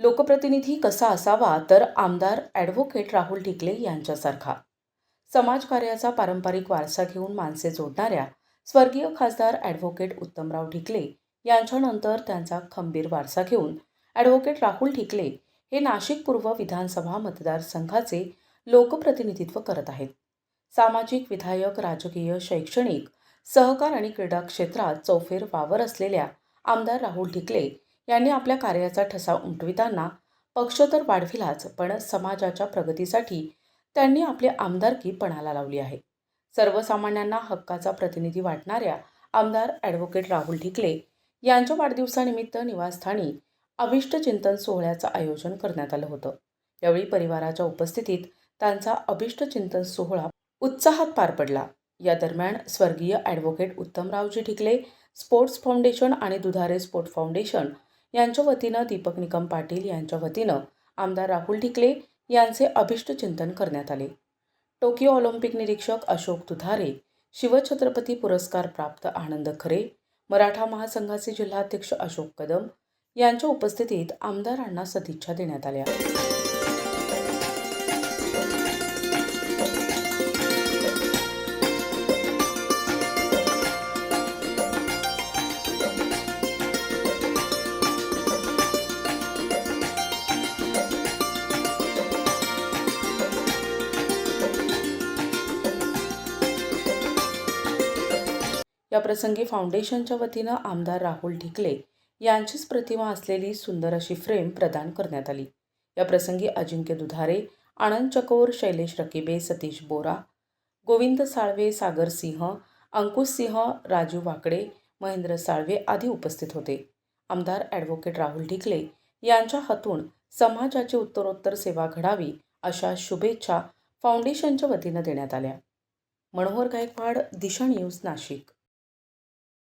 लोकप्रतिनिधी कसा असावा तर आमदार ॲडव्होकेट राहुल ढिकले यांच्यासारखा. समाजकार्याचा पारंपरिक वारसा घेऊन माणसे जोडणाऱ्या स्वर्गीय खासदार ॲडव्होकेट उत्तमराव ढिकले यांच्यानंतर त्यांचा खंबीर वारसा घेऊन ॲडव्होकेट राहुल ढिकले हे नाशिक पूर्व विधानसभा मतदारसंघाचे लोकप्रतिनिधित्व करत आहेत. सामाजिक विधायक राजकीय शैक्षणिक सहकार आणि क्रीडा क्षेत्रात चौफेर वावर असलेल्या आमदार राहुल ढिकले यांनी आपल्या कार्याचा ठसा उमटविताना पक्ष तर वाढविलाच पण समाजाच्या प्रगतीसाठी त्यांनी आपली आमदारकी पणाला लावली आहे. सर्वसामान्यांना हक्काचा प्रतिनिधी वाटणाऱ्या आमदार ॲडव्होकेट राहुल ढिकले यांच्या वाढदिवसानिमित्त निवासस्थानी अभिष्ट चिंतन सोहळ्याचं आयोजन करण्यात आलं होतं. यावेळी परिवाराच्या उपस्थितीत त्यांचा अभिष्ट चिंतन सोहळा उत्साहात पार पडला. या दरम्यान स्वर्गीय advocate Uttamraoji Dhikle sports foundation आणि दुधारे स्पोर्ट फाउंडेशन यांच्या वतीनं दीपक निकम पाटील यांच्या वतीनं आमदार राहुल ढिकले यांचे अभिष्टचिंतन करण्यात आले. टोकियो ऑलिम्पिक निरीक्षक अशोक दुधारे शिवछत्रपती पुरस्कार प्राप्त आनंद खरे मराठा महासंघाचे जिल्हाध्यक्ष अशोक कदम यांच्या उपस्थितीत आमदारांना सदिच्छा देण्यात आल्या. याप्रसंगी फाउंडेशनच्या वतीनं आमदार राहुल ढिकले यांचीच प्रतिमा असलेली सुंदर अशी फ्रेम प्रदान करण्यात आली. याप्रसंगी अजिंक्य दुधारे आनंद चकोर शैलेश रकिबे सतीश बोरा गोविंद साळवे सागर सिंह अंकुश सिंह राजू वाकडे महेंद्र साळवे आदी उपस्थित होते. आमदार ॲडव्होकेट राहुल ढिकले यांच्या हातून समाजाची उत्तरोत्तर सेवा घडावी अशा शुभेच्छा फाउंडेशनच्या वतीनं देण्यात आल्या. मनोहर गायकवाड दिशा न्यूज नाशिक.